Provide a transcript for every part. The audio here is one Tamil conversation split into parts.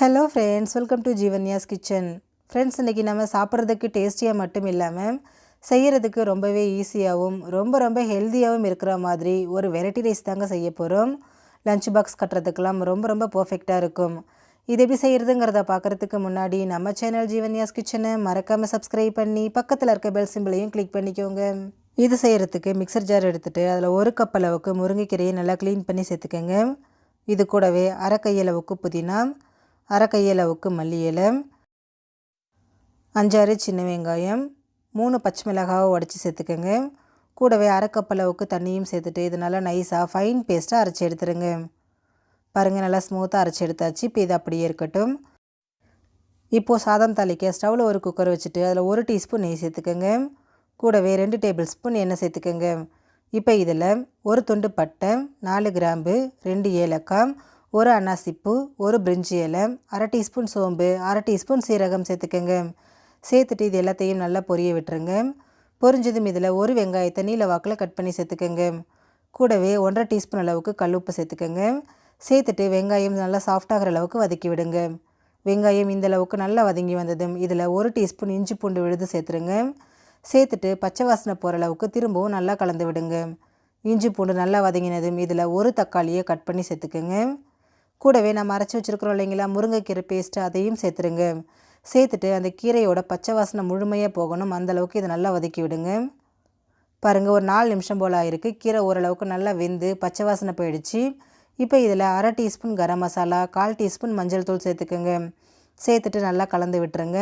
Hello friends welcome to Jeevanya's kitchen friends இன்றைக்கி நம்ம சாப்பிட்றதுக்கு டேஸ்டியாக மட்டும் இல்லாமல் செய்கிறதுக்கு ரொம்பவே ஈஸியாகவும் ரொம்ப ரொம்ப ஹெல்த்தியாகவும் இருக்கிற மாதிரி ஒரு வெரைட்டி ரைஸ் தாங்க செய்ய போகிறோம் லஞ்ச் பாக்ஸ் கட்டுறதுக்கெல்லாம் ரொம்ப ரொம்ப பர்ஃபெக்டாக இருக்கும். இது எப்படி செய்கிறதுங்கிறத பார்க்குறதுக்கு முன்னாடி நம்ம சேனல் ஜீவன்யாஸ் கிச்சனை மறக்காமல் சப்ஸ்கிரைப் பண்ணி பக்கத்தில் இருக்க பெல் சிம்பிளையும் கிளிக் பண்ணிக்கோங்க. இது செய்கிறதுக்கு மிக்சர் ஜார் எடுத்துகிட்டு அதில் ஒரு கப் அளவுக்கு முருங்கைக்கீரையை நல்லா க்ளீன் பண்ணி சேர்த்துக்கோங்க. இது கூடவே அரை கையளவுக்கு புதினா அரை கையளவுக்கு மல்லி இலை அஞ்சாறு சின்ன வெங்காயம் மூணு பச்சை மிளகாவை உடச்சி சேர்த்துக்கோங்க. கூடவே அரை கப் அளவுக்கு தண்ணியும் சேர்த்துட்டு இது நல்லா நைஸாக ஃபைன் பேஸ்ட்டாக அரைச்சி எடுத்துருங்க. பாருங்கள் நல்லா ஸ்மூத்தாக அரைச்சி எடுத்தாச்சு. இப்போ இது அப்படியே இருக்கட்டும். இப்போது சாதம் தாளிக்க ஸ்டவ்வில் ஒரு குக்கர் வச்சுட்டு அதில் ஒரு டீஸ்பூன் நெய் சேர்த்துக்கோங்க. கூடவே ரெண்டு டேபிள் ஸ்பூன் எண்ணெய் சேர்த்துக்கோங்க. இப்போ இதில் ஒரு துண்டு பட்டை நாலு கிராம்பு ரெண்டு ஏலக்காய் ஒரு அன்னாசிப்பூ ஒரு பிரிஞ்சி இலை அரை டீஸ்பூன் சோம்பு அரை டீஸ்பூன் சீரகம் சேர்த்துக்கோங்க. சேர்த்துட்டு இது எல்லாத்தையும் நல்லா பொரிய விட்டுருங்க. பொரிஞ்சதும் இதில் ஒரு வெங்காயத்தை நீல வாக்கில் கட் பண்ணி சேர்த்துக்கோங்க. கூடவே ஒன்றரை டீஸ்பூன் அளவுக்கு கல்லுப்பு சேர்த்துக்கோங்க. சேர்த்துட்டு வெங்காயம் நல்லா சாஃப்டாகிற அளவுக்கு வதக்கி விடுங்க. வெங்காயம் இந்த அளவுக்கு நல்லா வதங்கி வந்ததும் இதில் ஒரு டீஸ்பூன் இஞ்சி பூண்டு விழுது சேர்த்துருங்க. சேர்த்துட்டு பச்சை வாசனை போகிற அளவுக்கு திரும்பவும் நல்லா கலந்து விடுங்க. இஞ்சி பூண்டு நல்லா வதங்கினதும் இதில் ஒரு தக்காளியை கட் பண்ணி சேர்த்துக்கோங்க. கூடவே நம்ம அரைச்சி வச்சுருக்குறோம் இல்லைங்களா? முருங்கைக்கீரை பேஸ்ட்டு அதையும் சேர்த்துருங்க. சேர்த்துட்டு அந்த கீரையோட பச்சை வாசனை முழுமையாக போகணும். அந்தளவுக்கு இதை நல்லா வதக்கி விடுங்க. பாருங்கள் ஒரு நாலு நிமிஷம் போல் ஆயிருக்கு. கீரை ஓரளவுக்கு நல்லா வெந்து பச்சை வாசனை போயிடுச்சு. இப்போ இதில் அரை டீஸ்பூன் கரம் மசாலா கால் டீஸ்பூன் மஞ்சள் தூள் சேர்த்துக்கோங்க. சேர்த்துட்டு நல்லா கலந்து விட்டுருங்க.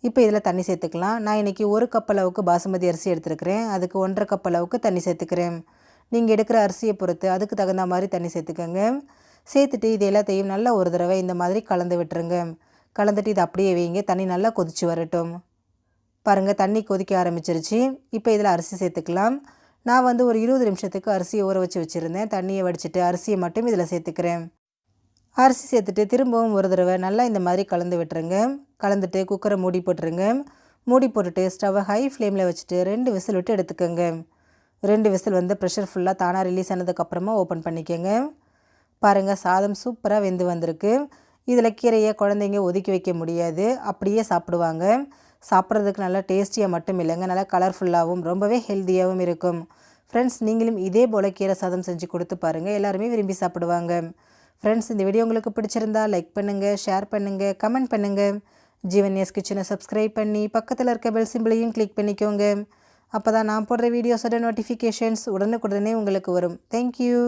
இப்போ இதில் தண்ணி சேர்த்துக்கலாம். நான் இன்றைக்கி ஒரு கப் அளவுக்கு பாசுமதி அரிசி எடுத்துருக்கிறேன். அதுக்கு ஒன்றரை கப் அளவுக்கு தண்ணி சேர்த்துக்கிறேன். நீங்கள் எடுக்கிற அரிசியை பொறுத்து அதுக்கு தகுந்த மாதிரி தண்ணி சேர்த்துக்கோங்க. சேர்த்துட்டு இது எல்லாத்தையும் நல்ல ஒரு தடவை இந்த மாதிரி கலந்து விட்டுருங்க. கலந்துட்டு இது அப்படியே வைங்க. தண்ணி நல்லா கொதிச்சு வரட்டும். பாருங்கள் தண்ணி கொதிக்க ஆரம்பிச்சிருச்சு. இப்போ இதில் அரிசி சேர்த்துக்கலாம். நான் வந்து ஒரு இருபது நிமிஷத்துக்கு அரிசியை ஊற வச்சு வச்சுருந்தேன். தண்ணியை வடிச்சிட்டு அரிசியை மட்டும் இதில் சேர்த்துக்கிறேன். அரிசி சேர்த்துட்டு திரும்பவும் ஒரு தடவை நல்லா இந்த மாதிரி கலந்து விட்டுருங்க. கலந்துட்டு குக்கரை மூடி போட்டுருங்க. மூடி போட்டுட்டு ஸ்டவ்வை ஹை ஃப்ளேமில் வச்சுட்டு ரெண்டு விசில் விட்டு எடுத்துக்கோங்க. ரெண்டு விசில் வந்து ப்ரெஷர் ஃபுல்லாக தானாக ரிலீஸ் ஆனதுக்கப்புறமா ஓப்பன் பண்ணிக்கோங்க. பாருங்கள் சாதம் சூப்பராக வெந்து வந்திருக்கு. இதில் கீரையை குழந்தைங்க ஒதுக்கி வைக்க முடியாது. அப்படியே சாப்பிடுவாங்க. சாப்பிட்றதுக்கு நல்லா டேஸ்டியாக மட்டும் இல்லைங்க. நல்லா கலர்ஃபுல்லாகவும் ரொம்பவே ஹெல்த்தியாகவும் இருக்கும். ஃப்ரெண்ட்ஸ் நீங்களும் இதே போல் கீரை சாதம் செஞ்சு கொடுத்து பாருங்கள் எல்லாருமே விரும்பி சாப்பிடுவாங்க. ஃப்ரெண்ட்ஸ் இந்த வீடியோ உங்களுக்கு பிடிச்சிருந்தா லைக் பண்ணுங்கள் ஷேர் பண்ணுங்கள் கமெண்ட் பண்ணுங்கள் ஜீவன்யஸ் கிச்சனை சப்ஸ்கிரைப் பண்ணி பக்கத்தில் இருக்க பெல் சிம்பிளையும் கிளிக் பண்ணிக்கோங்க. அப்போ தான் நான் போடுற வீடியோஸோட நோட்டிஃபிகேஷன்ஸ் உடனுக்குடனே உங்களுக்கு வரும். தேங்க்யூ